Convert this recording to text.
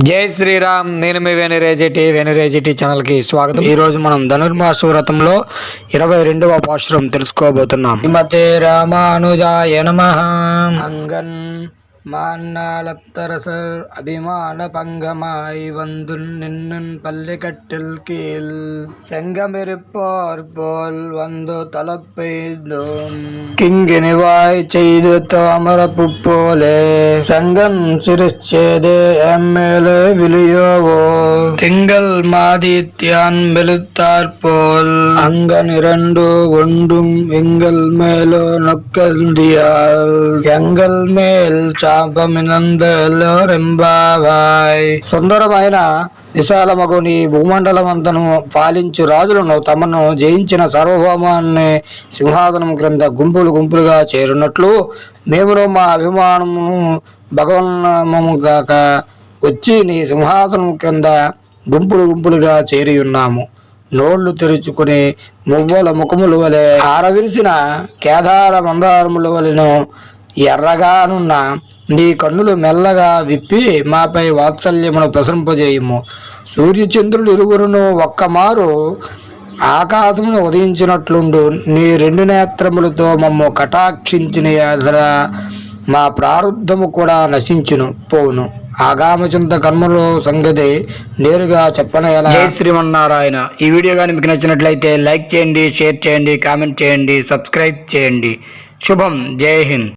జై శ్రీరామ్ నేను మీ వెనరేజిటి వెనరేజిటి ఛానల్కి స్వాగతం. ఈ రోజు మనం ధనుర్మాస వ్రతంలో ఇరవై రెండవ పాశ్రం తెలుసుకోబోతున్నాం. శ్రీమతే రామానుజాయ నమ. అంగన్ மான்னாலத்தரசர் அபிமான பங்கமாய் வந்து நின்னன் பள்ளிக்கட்டில் கீழ். செங்கமிருப்போர் போல் வந்து தலப்பெய்தோம் கிங்கினிவாய் செய்து தாமரப்பு போலே. சங்கம் சிரிச்சேது எம்மேலே விழியோவோ. திங்கள் மாதித்யான் வெளுத்தாற் போல். அங்கன் இரண்டு ஒன்றும் எங்கள் மேலோ நொக்கந்தியால் எங்கள் மேல் சா చాపమినందలో రెంబావాయ్ సుందరమైన విశాలమగు నీ భూమండలమంతను పాలించు రాజులను తమను జయించిన సార్వభౌమాన్ని సింహాసనం క్రింద గుంపులు గుంపులుగా చేరున్నట్లు మేము మా అభిమానమును భగవన్నమము కాక వచ్చి నీ సింహాసనం క్రింద గుంపులు గుంపులుగా చేరి ఉన్నాము నోళ్ళు తెరుచుకుని మువ్వల ముఖములు వలె ఆరవిరిసిన కేదార మందారముల వలెను ఎర్రగానున్న నీ కన్నులు మెల్లగా విప్పి మాపై వాత్సల్యమును ప్రసరింపజేయము. సూర్యచంద్రులు ఇరువురును ఒక్కమారు ఆకాశమును ఉదయించినట్లుండు. నీ రెండు నేత్రములతో మమ్ము కటాక్షించిన ఎడల మా ప్రారంధము కూడా నశించును పోవును. ఆగామచింత కర్మలో సంగతి నేరుగా చెప్పన జై శ్రీమన్నారాయణ. ఈ వీడియో కానీ మీకు నచ్చినట్లయితే లైక్ చేయండి షేర్ చేయండి కామెంట్ చేయండి సబ్స్క్రైబ్ చేయండి. శుభం. జై హింద్.